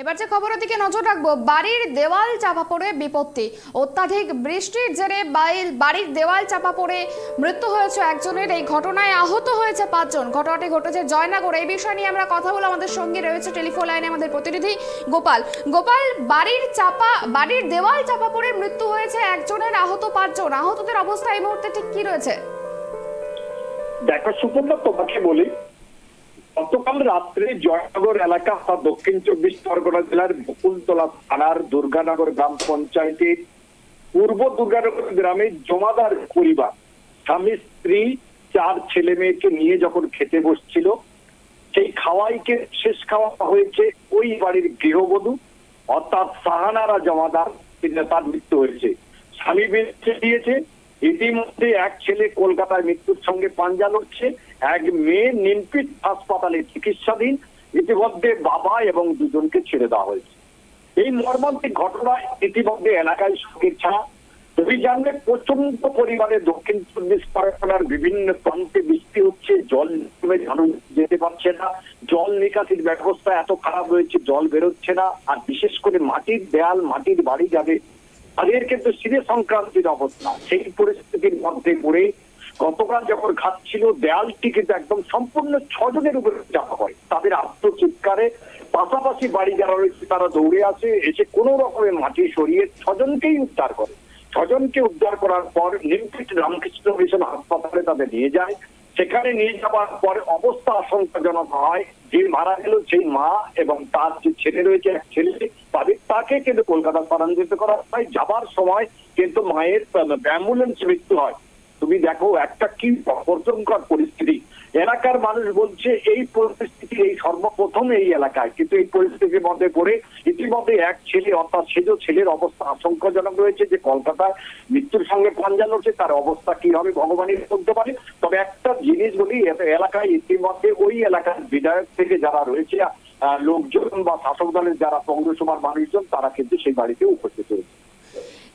এবার যে খবরের দিকে নজর রাখব, বাড়ির দেওয়াল চাপা পড়ে বিপত্তি। অত্যাধিক বৃষ্টির জেরে বাড়ির দেওয়াল চাপা পড়ে মৃত্যু হয়েছে একজনের। এই ঘটনায় আহত হয়েছে পাঁচজন। ঘটনাটি ঘটেছে জয়নগর। এই বিষয় নিয়ে আমরা কথা বলে আমাদের সঙ্গে রয়েছে টেলিফোন লাইনে আমাদের প্রতিনিধি গোপাল। গোপাল, বাড়ির চাপা বাড়ির দেওয়াল চাপা পড়ে মৃত্যু হয়েছে একজনের, আহত পাঁচজন। আহতদের অবস্থা এই মুহূর্তে ঠিক কি রয়েছে? দেখো, সুপর্ণা, তোমাকে বলি গতকাল রাত্রে জয়নগর এলাকা অর্থাৎ দক্ষিণ চব্বিশ পরগনা জেলার বকুলতলা থানার দুর্গানগর গ্রাম পঞ্চায়েতের পূর্ব দুর্গানগর গ্রামে জমাদার পরিবার, স্বামী, স্ত্রী, চার ছেলে মেয়েকে নিয়ে যখন খেতে বসছিল, সেই খাওয়াইকে শেষ খাওয়া হয়েছে ওই বাড়ির গৃহবধূ, অর্থাৎ সাহানারা জমাদার তার মৃত্যু হয়েছে। স্বামী বেঁচে দিয়েছে, ইতিমধ্যে এক ছেলে কলকাতার মৃত্যুর সঙ্গে পাঞ্জা লড়ছে এক মেয়ে নিমপিট হাসপাতালে চিকিৎসাধীন ইতিমধ্যে বাবা এবং দুজনকে ছেড়ে দেওয়া হয়েছে। এই মর্মান্তিক ঘটনায় ইতিমধ্যে এলাকায় শোকের ছাড়া তুমি জানলে প্রচণ্ড পরিমাণে দক্ষিণ চব্বিশ পরগনার বিভিন্ন প্রান্তে বৃষ্টি হচ্ছে, জল যেতে পারছে না। জল নিকাশির ব্যবস্থা এত খারাপ রয়েছে, জল বেরোচ্ছে না। আর বিশেষ করে মাটির দেয়াল, মাটির বাড়ি যাবে, তাদের কিন্তু সিরে সংক্রান্তির অবস্থা। সেই পরিস্থিতির মধ্যে পড়ে গতকাল যখন খাচ্ছিল দেয়ালটি কিন্তু একদম সম্পূর্ণ ছজনের উপরে চাপা পড়ে। তাদের আত্মচিৎকারে পাশাপাশি বাড়ি যারা রয়েছে, তারা দৌড়ে আসে, এসে কোনো রকমের মাটি সরিয়ে ছজনকেই উদ্ধার করে। ছজনকে উদ্ধার করার পর নিমপিট রামকৃষ্ণ মিশন হাসপাতালে তাদের নিয়ে যায়। সেখানে নিয়ে যাওয়ার পরে অবস্থা আশঙ্কাজনক হয়। যে মারা গেল, সেই মা এবং তার যে ছেলে রয়েছে, এক ছেলে, তাদের তাকে কিন্তু কলকাতা স্থানান্তরিত করা হয়। যাবার সময় কিন্তু মায়ের অ্যাম্বুলেন্স মৃত্যু হয়। তুমি দেখো একটা কি অপর্যঙ্কর পরিস্থিতি। এলাকার মানুষ বলছে, এই পরিস্থিতি এই সর্বপ্রথম এই এলাকায়। কিন্তু এই পরিস্থিতির মধ্যে পড়ে ইতিমধ্যে এক ছেলে, অর্থাৎ সেজ ছেলের অবস্থা আশঙ্কাজনক রয়েছে যে কলকাতায় মৃত্যুর সঙ্গে পাঞ্জা লড়ছে, তার অবস্থা কি হবে ভগবানই বলতে পারে। তবে একটা জিনিস বলি এলাকায় ইতিমধ্যে ওই এলাকার বিধায়ক থেকে যারা রয়েছে লোকজন বা শাসক দলের যারা পৌরসভার মানুষজন, তারা কিন্তু সেই বাড়িতে উপস্থিত হয়েছে।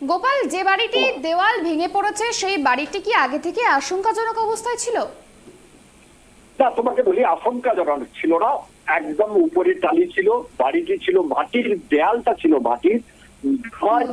গোপাল যে বাড়িটি দেওয়াল ভেঙে পড়েছে সেই বাড়িটি কি আগে থেকে আশঙ্কাজনক অবস্থায় ছিল? না তোমাকে বলি আশঙ্কাজনক ছিল না। একদম উপরে টালি ছিল বাড়িটি ছিল মাটির দেয়ালটা ছিল মাটির।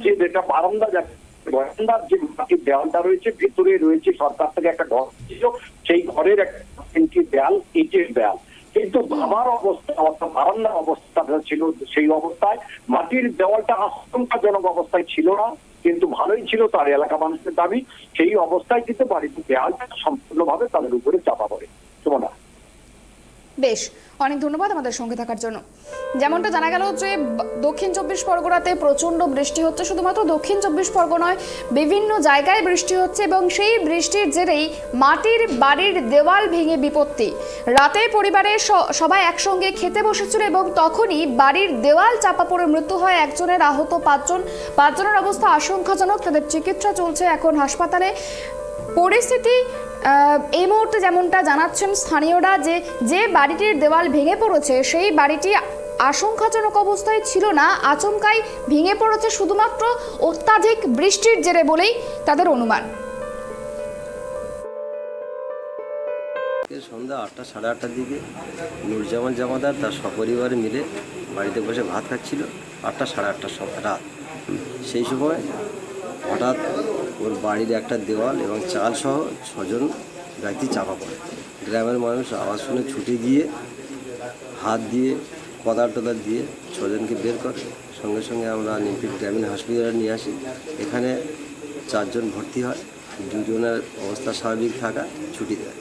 যে যেটা বারান্দা যাচ্ছে বারান্দার যে মাটির দেয়ালটা রয়েছে ভেতরে রয়েছে সরকার থেকে একটা ঘর ছিল। সেই ঘরের একটা দেয়াল ইটের দেয়াল। কিন্তু আমার অবস্থা অর্থাৎ বারান্দার অবস্থাটা ছিল সেই অবস্থায়। মাটির দেওয়ালটা আশঙ্কাজনক অবস্থায় ছিল না, কিন্তু ভালোই ছিল তার এলাকা মানুষের দাবি। সেই অবস্থায় কিন্তু বাড়িতে দেয়ালটা সম্পূর্ণভাবে তাদের উপরে চাপা পড়ে। সুমনা। বেশ, অনেক ধন্যবাদ আমাদের সঙ্গে থাকার জন্য। যেমনটা জানা গেল যে, দক্ষিণ চব্বিশ পরগনাতে প্রচণ্ড বৃষ্টি হচ্ছে, শুধুমাত্র দক্ষিণ চব্বিশ পরগনায় বিভিন্ন জায়গায় বৃষ্টি হচ্ছে এবং সেই বৃষ্টির জেরেই মাটির বাড়ির দেওয়াল ভেঙে বিপত্তি। রাতে পরিবারের সবাই একসঙ্গে খেতে বসেছিল এবং তখনই বাড়ির দেওয়াল চাপা পড়ে মৃত্যু হয় একজনের আহত পাঁচজন। পাঁচজনের অবস্থা আশঙ্কাজনক, তাদের চিকিৎসা চলছে এখন হাসপাতালে। পরিস্থিতি এই মুহূর্তে যেমনটা জানাচ্ছেন স্থানীয়রা যে যে বাড়িটির দেওয়াল ভেঙে পড়েছে, সেই বাড়িটি আশঙ্কাজনক অবস্থায় ছিল না। আচমকাই ভেঙে পড়েছে শুধুমাত্র অত্যাধিক বৃষ্টির জেরে বলেই তাদের অনুমান। সন্ধ্যা আটটা, সাড়ে আটটার দিকে নুরজামান জামাদার তার সপরিবারে মিলে বাড়িতে বসে ভাত খাচ্ছিল। আটটা, সাড়ে আটটার সময় রাত। সেই সময় হঠাৎ ওর বাড়ির একটা দেওয়াল এবং চাল সহ ছজন ব্যক্তি চাপা পড়ে। গ্রামের মানুষ আওয়াজ শুনে ছুটে গিয়ে হাত দিয়ে কদার টদার দিয়ে ছজনকে বের করে। সঙ্গে সঙ্গে আমরা নিমপিট গ্রামীণ হসপিটালে নিয়ে আসি। এখানে চারজন ভর্তি হয়। দুজনের অবস্থা স্বাভাবিক থাকা ছুটি দেয়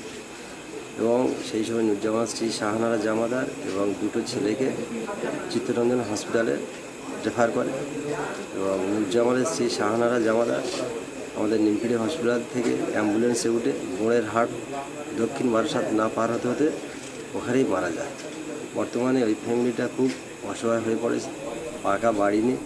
এবং সেই সময় নুরজামান স্ত্রী শাহানারা জামাদার এবং দুটো ছেলেকে চিত্তরঞ্জন হসপিটালে রেফার করে। এবং নুরজামানের স্ত্রী শাহানারা জামাদার আমাদের নিমপিড়ি হসপিটাল থেকে অ্যাম্বুলেন্সে উঠে গোড়ের হাট দক্ষিণ বারাসাত না পার হতে হতে ওখানেই মারা যায়। বর্তমানে ওই ফ্যামিলিটা খুব অসহায় হয়ে পড়েছে, পাকা বাড়ি নেই।